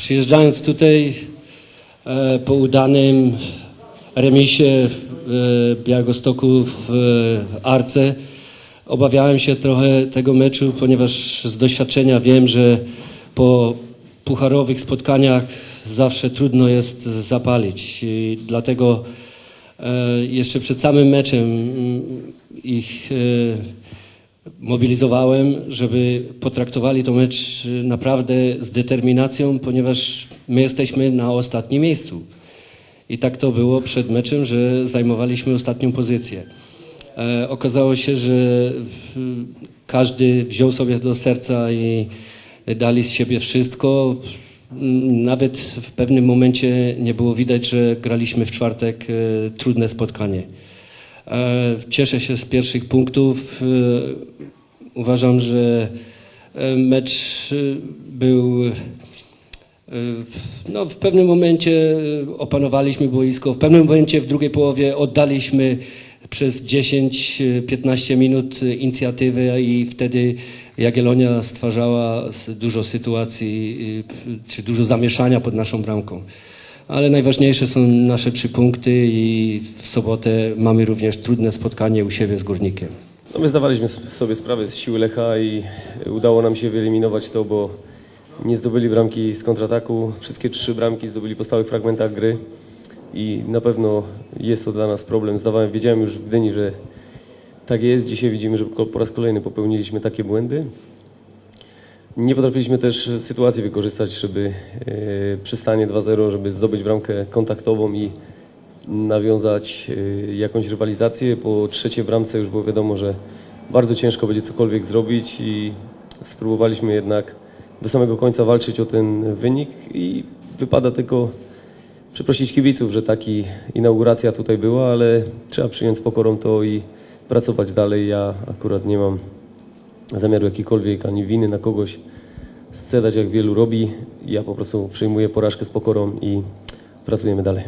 Przyjeżdżając tutaj e, po udanym remisie w e, Białegostoku w, w Arce, obawiałem się trochę tego meczu, ponieważ z doświadczenia wiem, że po pucharowych spotkaniach zawsze trudno jest zapalić. I dlatego e, jeszcze przed samym meczem mm, ich e, mobilizowałem, żeby potraktowali to mecz naprawdę z determinacją, ponieważ my jesteśmy na ostatnim miejscu. I tak to było przed meczem, że zajmowaliśmy ostatnią pozycję. E, okazało się, że każdy wziął sobie do serca i dali z siebie wszystko. Nawet w pewnym momencie nie było widać, że graliśmy w czwartek e, trudne spotkanie. E, Cieszę się z pierwszych punktów. E, Uważam, że e, mecz był. No, w pewnym momencie opanowaliśmy boisko, w pewnym momencie w drugiej połowie oddaliśmy przez 10-15 minut inicjatywę i wtedy Jagiellonia stwarzała dużo sytuacji, czy dużo zamieszania pod naszą bramką. Ale najważniejsze są nasze trzy punkty i w sobotę mamy również trudne spotkanie u siebie z Górnikiem. No my zdawaliśmy sobie sprawę z siły Lecha i udało nam się wyeliminować to, bo nie zdobyli bramki z kontrataku. Wszystkie trzy bramki zdobyli po stałych fragmentach gry i na pewno jest to dla nas problem. Zdawałem, wiedziałem już w Gdyni, że tak jest. Dzisiaj widzimy, że po raz kolejny popełniliśmy takie błędy. Nie potrafiliśmy też sytuacji wykorzystać, żeby e, przy stanie 2-0, żeby zdobyć bramkę kontaktową i nawiązać e, jakąś rywalizację. Po trzeciej bramce już było wiadomo, że bardzo ciężko będzie cokolwiek zrobić i spróbowaliśmy jednak do samego końca walczyć o ten wynik i wypada tylko przeprosić kibiców, że taki inauguracja tutaj była, ale trzeba przyjąć z pokorą to i pracować dalej. Ja akurat nie mam zamiaru jakiejkolwiek ani winy na kogoś scedać, jak wielu robi. Ja po prostu przyjmuję porażkę z pokorą i pracujemy dalej.